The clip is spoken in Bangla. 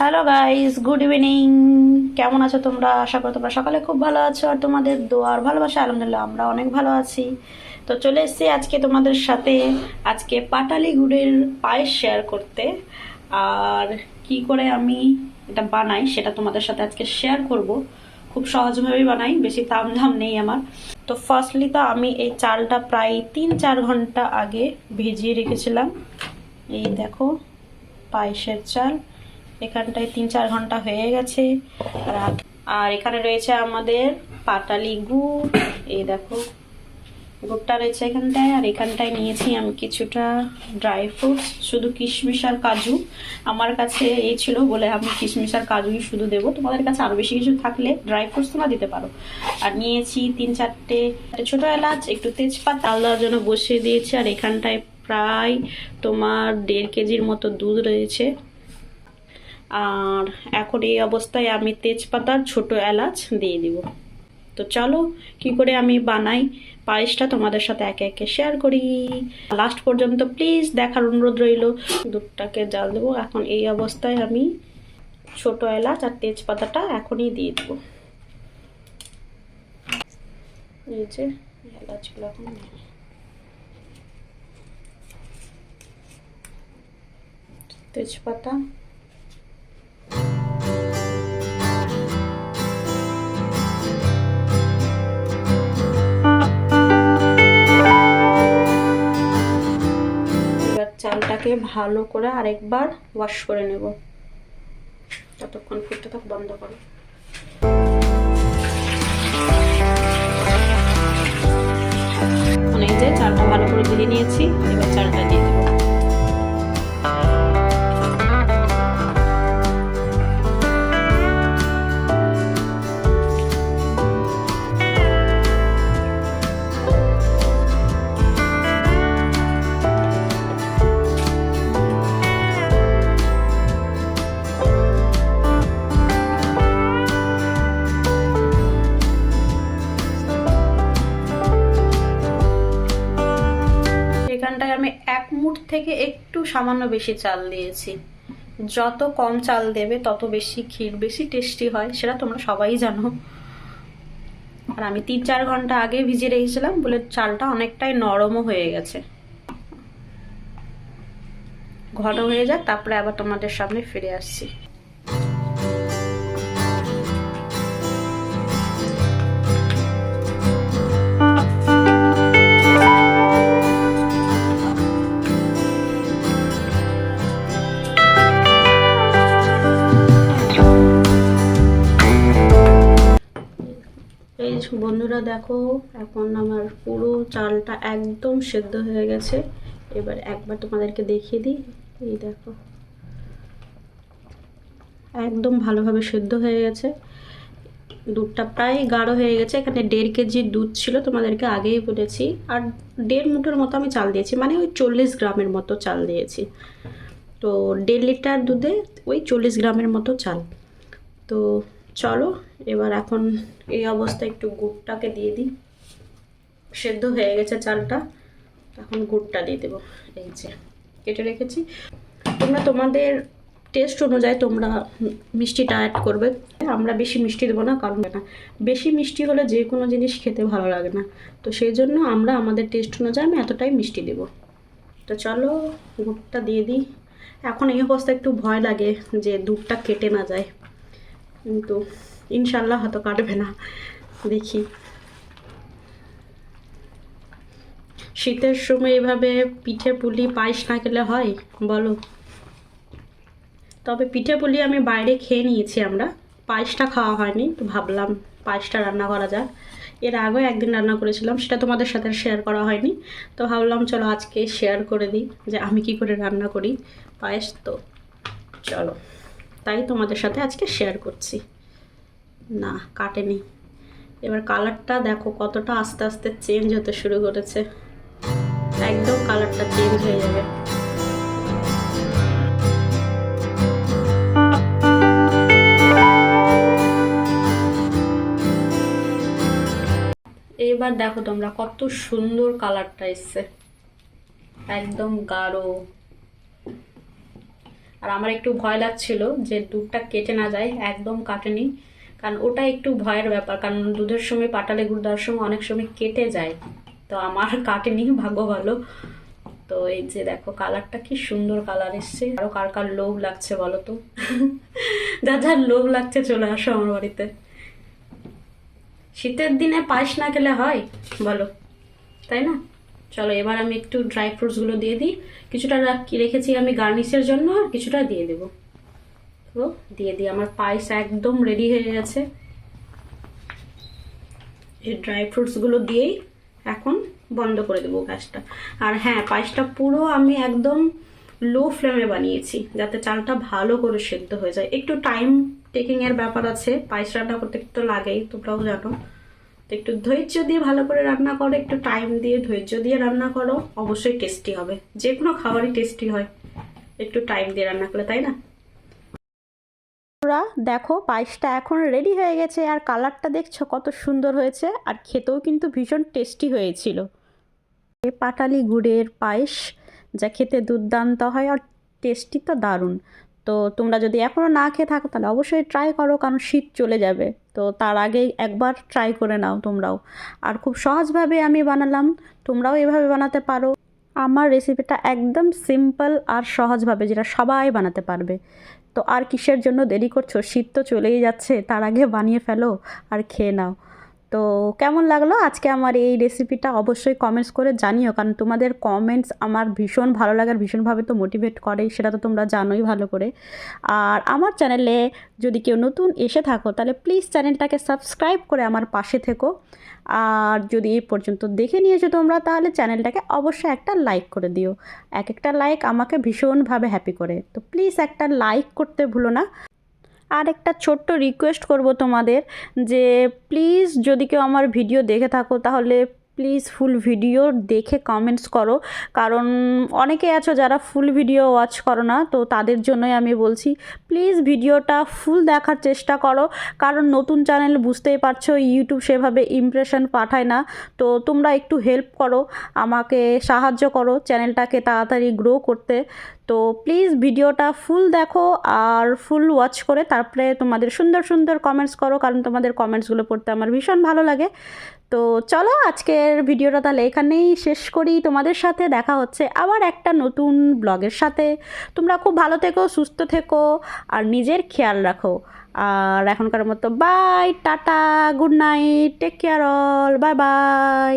হ্যালো গাইস গুড ইভিনিং কেমন আছো তোমরা? আশা করি তোমরা সকালে খুব ভালো আছো আর তোমাদের দোয়ার ভালোবাসা, আলহামদুলিল্লাহ, আমরা অনেক ভালো আছি। তো চলে এসেছি আজকে তোমাদের সাথে আজকে পাটালি গুড়ের পায়েস শেয়ার করতে। আর কি করে আমি এটা বানাই সেটা তোমাদের সাথে আজকে শেয়ার করব। খুব সহজভাবেই বানাই, বেশি তামঝাম নেই আমার। তো ফার্স্টলি তো আমি এই চালটা প্রায় তিন চার ঘণ্টা আগে ভিজিয়ে রেখেছিলাম। এই দেখো, পায়েসের চাল। এখানটায় তিন চার ঘণ্টা হয়ে গেছে। আর- এখানে রয়েছে আমাদের পাটালি গুড় এই দেখো গুড়টা রয়েছে এখানটায়। আর এখানটায় নিয়েছি আমি কিছুটা ড্রাই ফ্রুটস, শুধু কিশমিশ আর কাজু। আমার কাছে এই ছিল বলে আমি কিশমিশ আর কাজুই শুধু দেবো। তোমাদের কাছে আরও বেশি কিছু থাকলে ড্রাই ফ্রুটস তোমরা দিতে পারো। আর নিয়েছি তিন চারটে ছোট এলাচ, একটু তেজপাতা। চাল দেওয়ার জন্য বসিয়ে দিয়েছি। আর এখানটায় প্রায় তোমার দেড় কেজির মতো দুধ রয়েছে। আর এখন এই অবস্থায় আমি তেজপাতার ছোট এলাচ দিয়ে দিব। তো চলো, কি করে আমি বানাই? পায়েসটা তোমাদের সাথে একে একে শেয়ার করি। লাস্ট পর্যন্ত প্লিজ দেখার অনুরোধ রইল। দুধটাকে জাল দেবো। এখন এই অবস্থায় আমি ছোট এলাচ আর তেজপাতাটা এখনই দিয়ে দেবো। তেজপাতা চালটাকে ভালো করে আরেকবার ওয়াশ করে নেব। ততক্ষণ ফুটতে থাক বন্ধ করো। অনেক যে চালটা ভালো করে ধুয়ে নিয়েছি, এবার চালটা দিয়ে থেকে একটু সামান্য বেশি চাল দিয়েছি। যত কম চাল দেবে, তত বেশি ক্ষীর, বেশি টেস্টি হয়, সেটা তোমরা সবাই জানো। আর আমি তিন চার ঘণ্টা আগে ভিজিয়ে রেখেছিলাম, বলে চালটা অনেকটাই নরমও হয়ে গেছে। ঘন হয়ে যাক, তারপরে আবার তোমাদের সামনে ফিরে আসছি। বন্ধুরা দেখো, এখন আমার পুরো চালটা একদম সেদ্ধ হয়ে গেছে। এবার একবার তোমাদেরকে দেখিয়ে দিই। এই দেখো। একদম ভালোভাবে সেদ্ধ হয়ে গেছে। দুধটা প্রায় গাঢ় হয়ে গেছে। এখানে দেড় কেজি দুধ ছিল, তোমাদেরকে আগেই বলেছি। আর দেড় মুঠোর মতো আমি চাল দিয়েছি। মানে ওই চল্লিশ গ্রামের মতো চাল দিয়েছি। তো দেড় লিটার দুধে ওই চল্লিশ গ্রামের মতো চাল। তো চলো, এবার এখন এই অবস্থায় একটু গুড়টাকে দিয়ে দিই। সেদ্ধ হয়ে গেছে চালটা, এখন গুড়টা দিয়ে দেবো, এই যে কেটে রেখেছি। তোমরা তোমাদের টেস্ট অনুযায়ী তোমরা মিষ্টিটা অ্যাড করবে। আমরা বেশি মিষ্টি দেবো না, কারণ না, বেশি মিষ্টি হলে যে কোনো জিনিস খেতে ভালো লাগে না। তো সেই জন্য আমরা আমাদের টেস্ট অনুযায়ী আমি এতটাই মিষ্টি দেবো। তো চলো, গুড়টা দিয়ে দিই। এখন এই অবস্থায় একটু ভয় লাগে যে দুধটা কেটে না যায়। কিন্তু ইনশাল্লাহ হয়তো কাটবে না। দেখি। শীতের সময় এভাবে পিঠে পুলি পায়েস না খেলে হয়? বলো। তবে পিঠে পুলি আমি বাইরে খেয়ে নিয়েছি আমরা। পায়েসটা খাওয়া হয়নি, তো ভাবলাম পায়েসটা রান্না করা যাক। এর আগেও একদিন রান্না করেছিলাম, সেটা তোমাদের সাথে শেয়ার করা হয়নি। তো ভাবলাম চলো আজকে শেয়ার করে দিই যে আমি কি করে রান্না করি। পায়েস তো, চলো। তাই তোমাদের সাথে আজকে শেয়ার করছি। না, কাটেনি। এবার কালারটা দেখো কতটা আস্তে আস্তে চেঞ্জ হতে শুরু করেছে। একদম কালারটা চেঞ্জ হয়ে যাবে। এবার দেখো তোমরা কত সুন্দর কালারটা এসছে। একদম গাঢ়। আর আমার একটু ভয় লাগছিল যে দুধটা কেটে না যায়, একদম কাটেনি। কারণ ওটা একটু ভয়ের ব্যাপার, কারণ দুধের সময়, পাটালে গুড় দেওয়ার সময় অনেক সময় কেটে যায়। তো আমার কাটেনি, ভাগ্য ভালো। তো এই যে দেখো, কালারটা কি সুন্দর কালার এসছে। আরও কার কার লোভ লাগছে বলো তো? যার যার লোভ লাগছে চলে আসো আমার বাড়িতে। শীতের দিনে পায়েস না খেলে হয়? বলো। তাই না? চলো, এবার আমি একটু ড্রাই ফ্রুটসগুলো দিয়ে দিই। কিছুটা রাখ- রেখেছি আমি গার্নিশের জন্য, আর কিছুটা দিয়ে দেবো। তো দিয়ে দিই, আমার পায়েস একদম রেডি হয়ে গেছে। এই ড্রাই ফ্রুটসগুলো দিয়েই এখন বন্ধ করে দেবো গ্যাসটা আর হ্যাঁ পায়েসটা পুরো আমি একদম লো ফ্লেমে বানিয়েছি, যাতে চালটা ভালো করে সেদ্ধ হয়ে যায়। একটু টাইম টেকিং এর ব্যাপার আছে, পায়েস রান্না করতে একটু লাগেই, তোমরাও জানো। তো একটু ধৈর্য দিয়ে ভালো করে রান্না করো, একটু টাইম দিয়ে ধৈর্য দিয়ে রান্না করো। অবশ্যই টেস্টি হবে। যে কোনো খাবারই টেস্টি হয়। একটু টাইম দিয়ে রান্না করলে, তাই না? দেখো পায়েসটা এখন রেডি হয়ে গেছে আর কালারটা দেখছ কত সুন্দর হয়েছে আর খেতেও কিন্তু ভীষণ টেস্টি হয়েছিল। পাটালি গুড়ের পায়েস, যা খেতে দুর্দান্ত হয় আর টেস্টি তো দারুণ। তো তোমরা যদি এখনও না খেয়ে থাকো, তাহলে অবশ্যই ট্রাই করো, কারণ শীত চলে যাবে। তো তার আগেই একবার ট্রাই করে নাও তোমরাও। আর খুব সহজভাবে আমি বানালাম, তোমরাও এভাবে বানাতে পারো। আমার রেসিপিটা একদম সিম্পল আর সহজভাবে, যেটা সবাই বানাতে পারবে। তো আর কিসের জন্য দেরি করছ? শীত তো চলেই যাচ্ছে, তার আগে বানিয়ে ফেলো আর খেয়ে নাও। তো কেমন লাগল? আজকে আমার এই রেসিপিটা অবশ্যই কমেন্টস করে জানিও, কারণ তোমাদের কমেন্টস আমার ভীষণ ভালো লাগার ভীষণভাবে তো মোটিভেট করে সেটা তো তোমরা জানোই ভালো করে। আর আমার চ্যানেলে যদি কেউ নতুন এসে থাকো, তাহলে প্লিজ চ্যানেলটাকে সাবস্ক্রাইব করে আমার পাশে থেকো। আর যদি এই পর্যন্ত দেখে নিয়েছো তোমরা, তাহলে চ্যানেলটাকে অবশ্যই একটা লাইক করে দিও। এক একটা লাইক আমাকে ভীষণভাবে হ্যাপি করে। তো প্লিজ একটা লাইক করতে ভুলো না। আর একটা ছোট্ট রিকোয়েস্ট করব তোমাদের যে প্লিজ যদি কেউ আমার ভিডিও দেখে থাকো, তাহলে প্লিজ ফুল ভিডিও দেখে কমেন্টস করো। কারণ অনেকে আছো যারা ফুল ভিডিও ওয়াচ করো না, তো তাদের জন্যই আমি বলছি প্লিজ ভিডিওটা ফুল দেখার চেষ্টা করো। কারণ নতুন চ্যানেল বুঝতেই পারছ ইউটিউব সেভাবে ইমপ্রেশন পাঠায় না। তো তোমরা একটু হেল্প করো, আমাকে সাহায্য করো চ্যানেলটাকে তাড়াতাড়ি গ্রো করতে। তো প্লিজ ভিডিওটা ফুল দেখো আর ফুল ওয়াচ করে তারপরে তোমাদের সুন্দর সুন্দর কমেন্টস করো, কারণ তোমাদের কমেন্টসগুলো পড়তে আমার ভীষণ ভালো লাগে। তো চলো আজকের ভিডিওটা তাহলে এখানেই শেষ করি। তোমাদের সাথে দেখা হচ্ছে আবার একটা নতুন ব্লগের সাথে। তোমরা খুব ভালো থেকো, সুস্থ থেকো আর নিজের খেয়াল রাখো। আর এখনকার মতো bye tata good night take care all bye bye